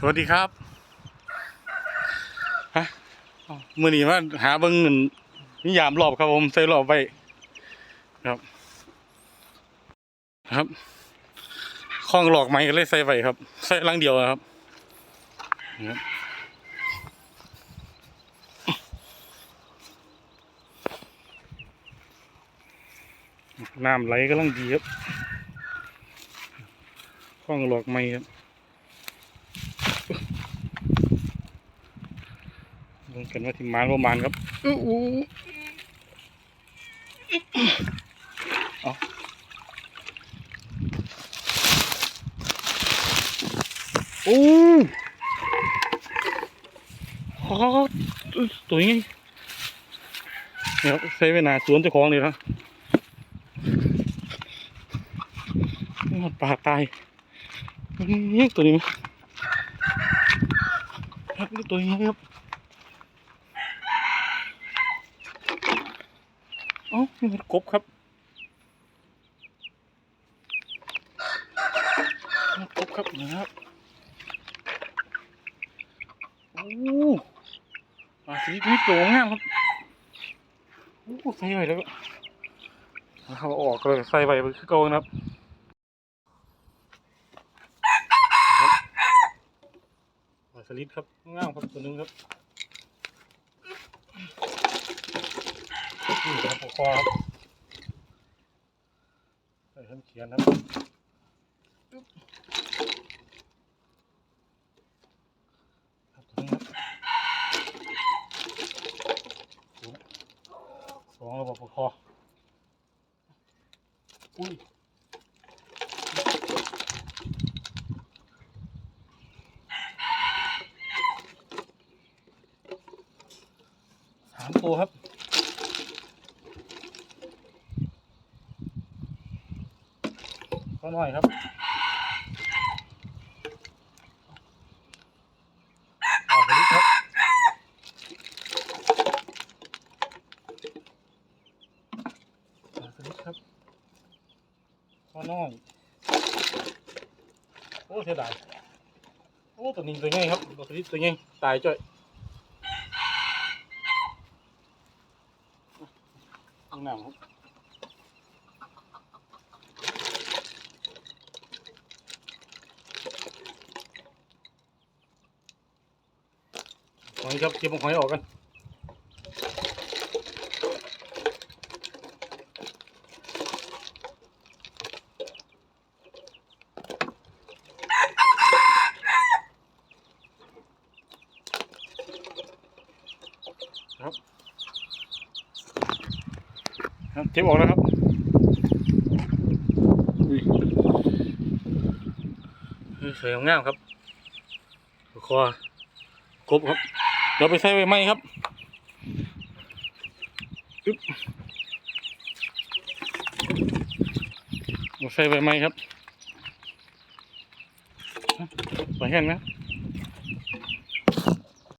สวัสดีครับฮะมือนี้มาหาเบิ้งเงินนิยามรอบครับผมใส่รอบไว้ครับ ครับข้องหลอกไม้ก็เลยใส่ไว้ครับใส่ลังเดียวนะครับน้ำไหลกำลังดีครับข้องหลอกไม้ครับ เบิ่งกันว่าที่มานประมาณครับอื้อู้เอาโอ้ฮอดตัวนี้เนี่ยครับใช้เวลาสวนเจ้าของเลยนะหมดปลาตายนี่ตัวนี้มั้ยครับนี่ตัวนี้ครับ เอ้านี่มันกบครับมันกบครับนะครับโอ้ปลาสีนี้โด่งงามครับโอ้ใส่ไว้แล้วก็เอาออกเลยใส่ไว้คือเก่านะครับครับปลาสลิดครับงามครับตัวนึงครับ นี่ครับปกคอครับใส่ขั้นเขียนครับปรับตรงนี้ครับสองระบบปกคออุ้ยสามตัวครับ ก็หน่อยครับเอาไปครับเอาไปครับข้อน้อยโอ้เสียดายโอ้ตัวนี้ตัวใหญ่ครับตัวนี้ตัวใหญ่ตายจ้อยเอาหนังครับ อยครับเก็บหอยออกกันครับครับเก็บออกแล้วครับสวยงามครับคอกบครับ เดี๋ยวไปใส่ไว้ไหมครับอึ๊บใส่ไว้ไหมครับไปเห็นไหม